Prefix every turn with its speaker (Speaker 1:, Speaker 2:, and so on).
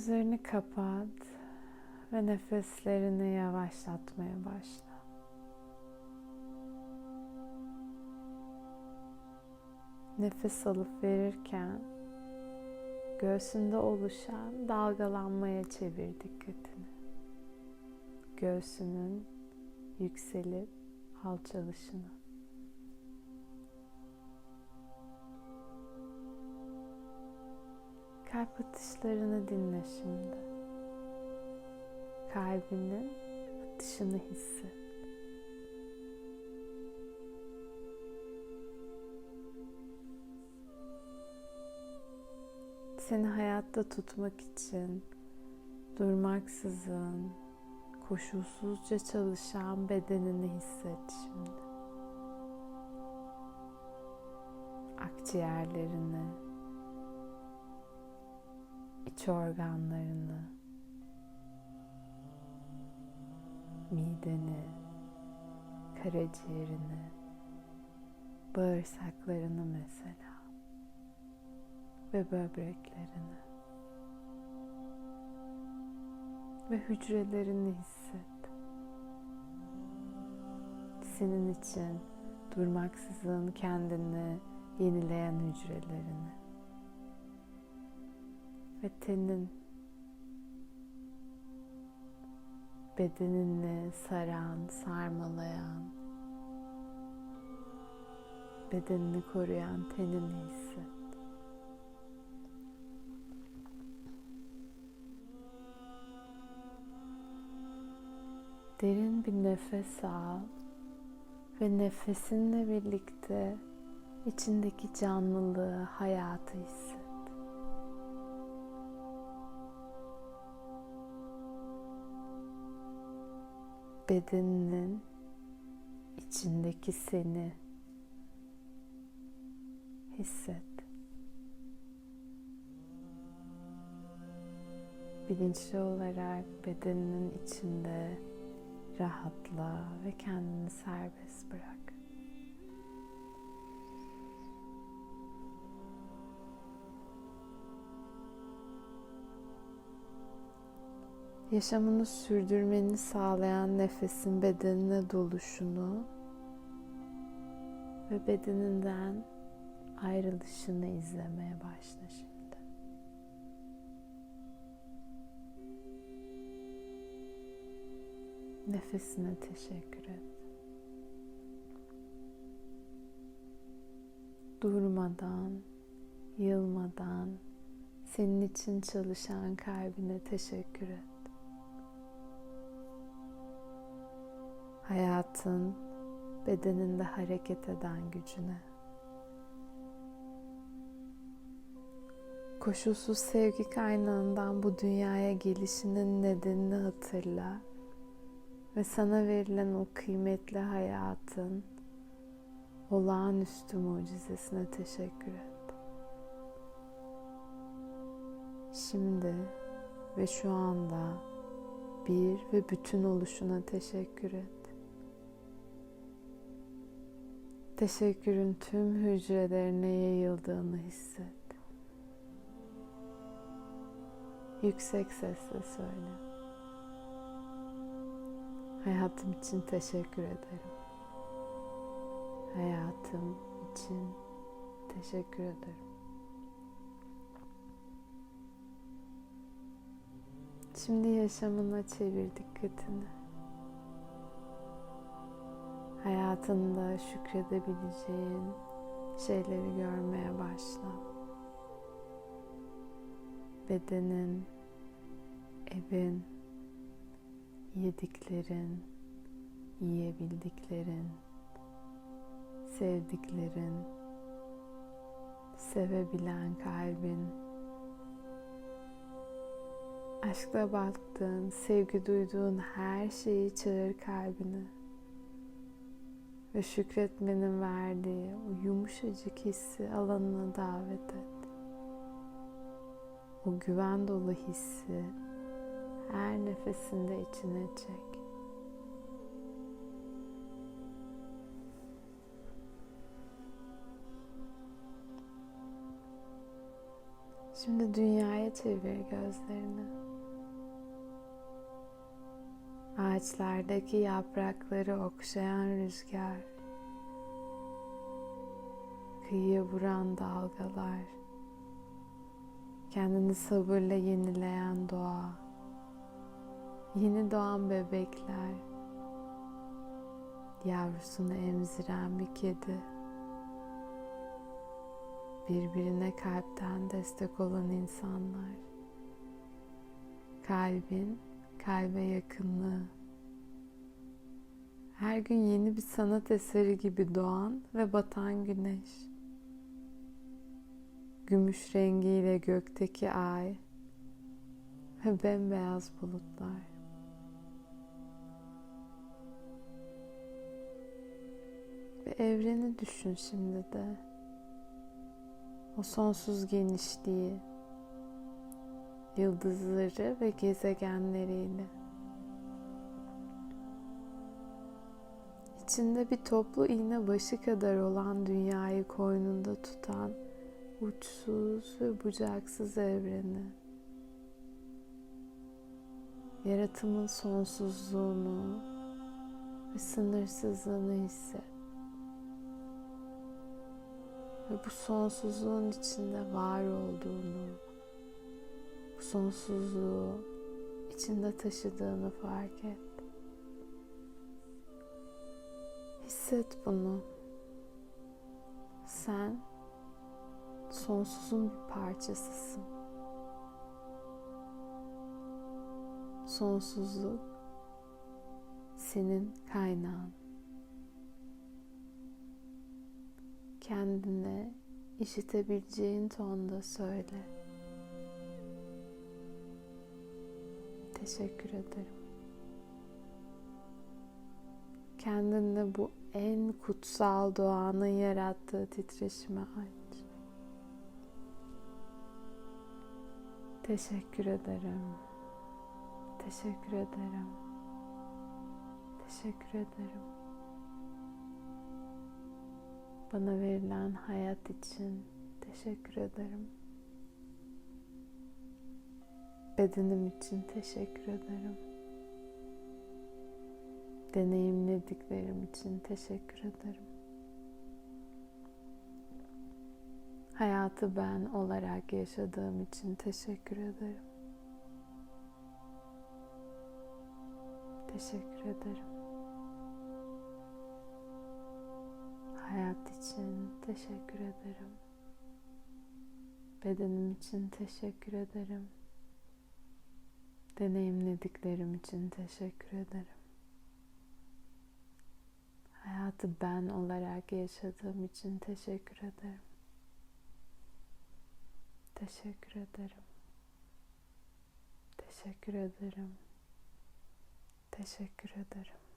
Speaker 1: Gözlerini kapat ve nefeslerini yavaşlatmaya başla. Nefes alıp verirken göğsünde oluşan dalgalanmaya çevir dikkatini. Göğsünün yükselip alçalışına. Kalp atışlarını dinle şimdi. Kalbinin atışını hisset. Seni hayatta tutmak için durmaksızın koşulsuzca çalışan bedenini hisset şimdi. Akciğerlerini, iç organlarını, mideni, karaciğerini, bağırsaklarını mesela ve böbreklerini ve hücrelerini hisset. Senin için durmaksızın kendini yenileyen hücrelerini ve tenin bedenini saran, sarmalayan, bedenini koruyan tenini hisset. Derin bir nefes al ve nefesinle birlikte içindeki canlılığı, hayatı hisset. Bedeninin içindeki seni hisset. Bilinçli olarak bedeninin içinde rahatla ve kendini serbest bırak. Yaşamını sürdürmeni sağlayan nefesin bedenine doluşunu ve bedeninden ayrılışını izlemeye başla şimdi. Nefesine teşekkür et. Durmadan, yılmadan senin için çalışan kalbine teşekkür et. Hayatın bedeninde hareket eden gücüne. Koşulsuz sevgi kaynağından bu dünyaya gelişinin nedenini hatırla ve sana verilen o kıymetli hayatın olağanüstü mucizesine teşekkür et. Şimdi ve şu anda bir ve bütün oluşuna teşekkür et. Teşekkürün tüm hücrelerine yayıldığını hisset. Yüksek sesle söyle. Hayatım için teşekkür ederim. Hayatım için teşekkür ederim. Şimdi yaşamına çevir dikkatini. Hayatında şükredebileceğin şeyleri görmeye başla. Bedenin, evin, yediklerin, yiyebildiklerin, sevdiklerin, sevebilen kalbin, aşkla baktığın, sevgi duyduğun her şeyi çağır kalbine ve şükretmenin verdiği o yumuşacık hissi alanına davet et. O güven dolu hissi her nefesinde içine çek. Şimdi dünyaya çevir gözlerini. Ağaçlardaki yaprakları okşayan rüzgar. Kıyıya vuran dalgalar. Kendini sabırla yenileyen doğa. Yeni doğan bebekler. Yavrusunu emziren bir kedi birbirine kalpten destek olan insanlar. Kalbin kalbe yakınlığı. Her gün yeni bir sanat eseri gibi doğan ve batan güneş. Gümüş rengiyle gökteki ay ve bembeyaz bulutlar. Ve evreni düşün şimdi de o sonsuz genişliği, yıldızları ve gezegenleriyle. İçinde bir toplu iğne başı kadar olan dünyayı koynunda tutan uçsuz ve bucaksız evreni. Yaratımın sonsuzluğunu ve sınırsızlığını hisset ve bu sonsuzluğun içinde var olduğunu, bu sonsuzluğu içinde taşıdığını fark et. Hisset bunu. Sen sonsuzun bir parçasısın. Sonsuzluk senin kaynağın. kendine işitebileceğin tonda söyle. Teşekkür ederim. Kendinle bu en kutsal doğanın yarattığı titreşime aç. Teşekkür ederim. Teşekkür ederim. Teşekkür ederim. Bana verilen hayat için teşekkür ederim. Bedenim için teşekkür ederim. Deneyimlediklerim için teşekkür ederim. Hayatı ben olarak yaşadığım için teşekkür ederim. Teşekkür ederim. Hayat için teşekkür ederim. Bedenim için teşekkür ederim. Deneyimlediklerim için teşekkür ederim. Hayatı ben olarak yaşadığım için teşekkür ederim. Teşekkür ederim. Teşekkür ederim. Teşekkür ederim.